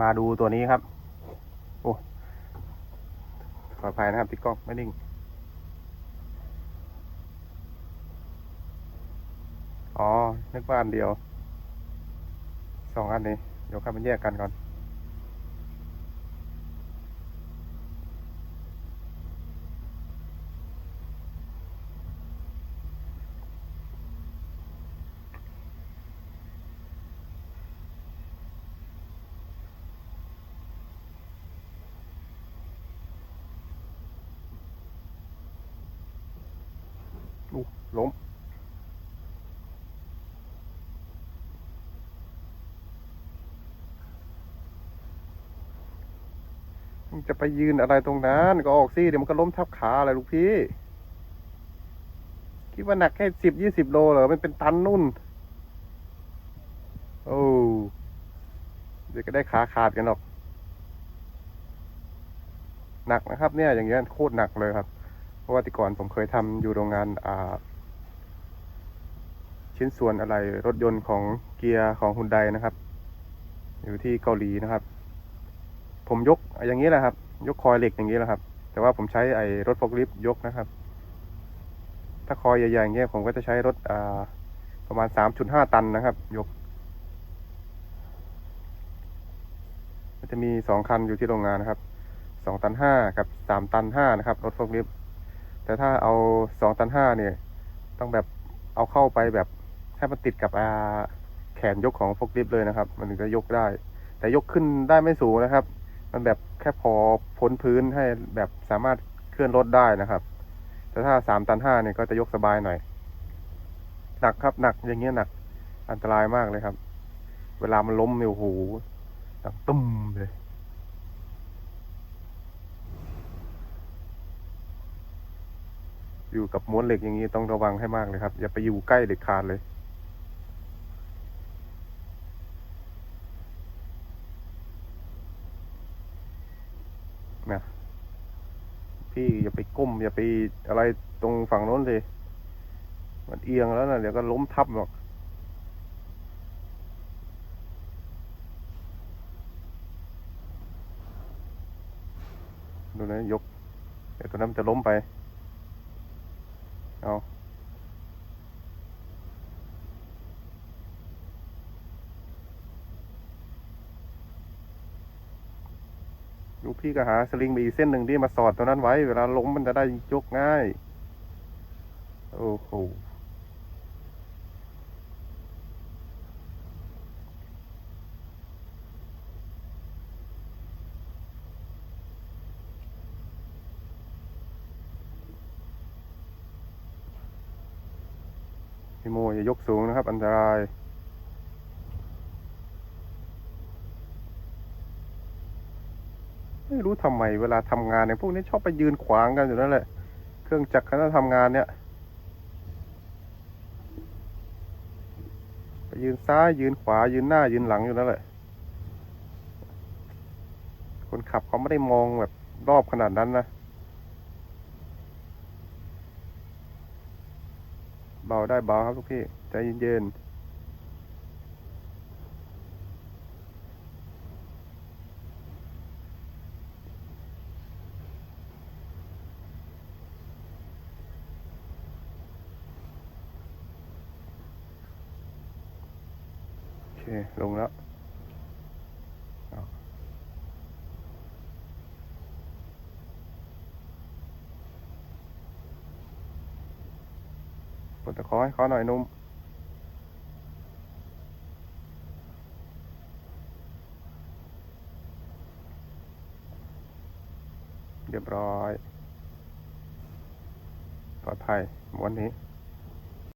มาดูตัวนี้ครับ โอ้ขออภัยนะครับที่กล้องไม่นิ่ง อ๋อนึกว่าอันเดียว สองอันนี้ เดี๋ยวครับมันแยกกันก่อน อู้ล้ม จะไปยืนอะไรตรงนั้น ก็ออกสิเดี๋ยวมันก็ล้มทับขาอะไรลูกพี่ คิดว่าหนักแค่สิบยี่สิบโลเหรอ มันเป็นตันนุ่น โอ้เดี๋ยวก็ได้ขาขาดกันหรอก หนักนะครับเนี่ยอย่างเงี้ยโคตรหนักเลยครับ ราะว่าแติก่อนผมเคยทำอยู่โรงงานอ่าชิ้นส่วนอะไรรถยนต์ของเกียร์ของฮุนไดนะครับ อยู่ที่เกาหลีนะครับ ผมยกอย่างนี้แหละครับ ยกคอยเหล็กอย่างนี้แหละครับ แต่ว่าผมใช้ไอ้รถฟอกลิฟต์ยกนะครับ ถ้าคอยใหญ่ๆอย่างเงี้ยผมก็จะใช้รถอ่าประมาณสามจุดห้าตันนะครับ ยกมันจะมีสองคันอยู่ที่โรงงานนะครับสองตันห้ากับสามตันห้านะครับ รถฟอกลิฟต์ แต่ถ้าเอาสองตันห้าเนี่ย ต้องแบบเอาเข้าไปแบบให้มันติดกับอาแขนยกของฟอกลิฟเลยนะครับ มันถึงจะยกได้ แต่ยกขึ้นได้ไม่สูงนะครับ มันแบบแค่พอพ้นพื้นให้แบบสามารถเคลื่อนรถได้นะครับ แต่ถ้าสามตันห้าเนี่ยก็จะยกสบายหน่อย หนักครับหนักอย่างเงี้ยหนักอันตรายมากเลยครับ เวลามันล้มเนี่ยโอ้โหดังตุ้มเลย อยู่กับม้วนเหล็กอย่างนี้ต้องระวังให้มากเลยครับ อย่าไปอยู่ใกล้เด็ดขาดเลย นะพี่อย่าไปก้ม อย่าไปอะไรตรงฝั่งโน้นเลยมันเอียงแล้วนะเดี๋ยวก็ล้มทับหรอกดูนะยกเดี๋ยวตัวนั้นจะล้มไป เอาลูกพี่ก็หาสลิงมาอีกเส้นหนึ่งที่มาสอดตัวนั้นไว้ เวลาล้มมันจะได้ยกง่าย โอ้โหี่โมอย่ายกสูงนะครับ อันตรายไม่รู้ทำไมเวลาทำงานเนี่ยพวกนี้ชอบไปยืนขวางกันอยู่นั่นแหละ เครื่องจักรคณะทำงานเนี่ย ไปยืนซ้ายยืนขวายืนหน้ายืนหลังอยู่นั่นแหละ คนขับเขาไม่ได้มองแบบรอบขนาดนั้นนะ เบาได้เบาครับทุกพี่ ใจเย็นๆโอเคลงแล้วเอาก ดตะขอให้เขาหน่อยนุ่มเรียบร้อย ปลอดภัยวันนี้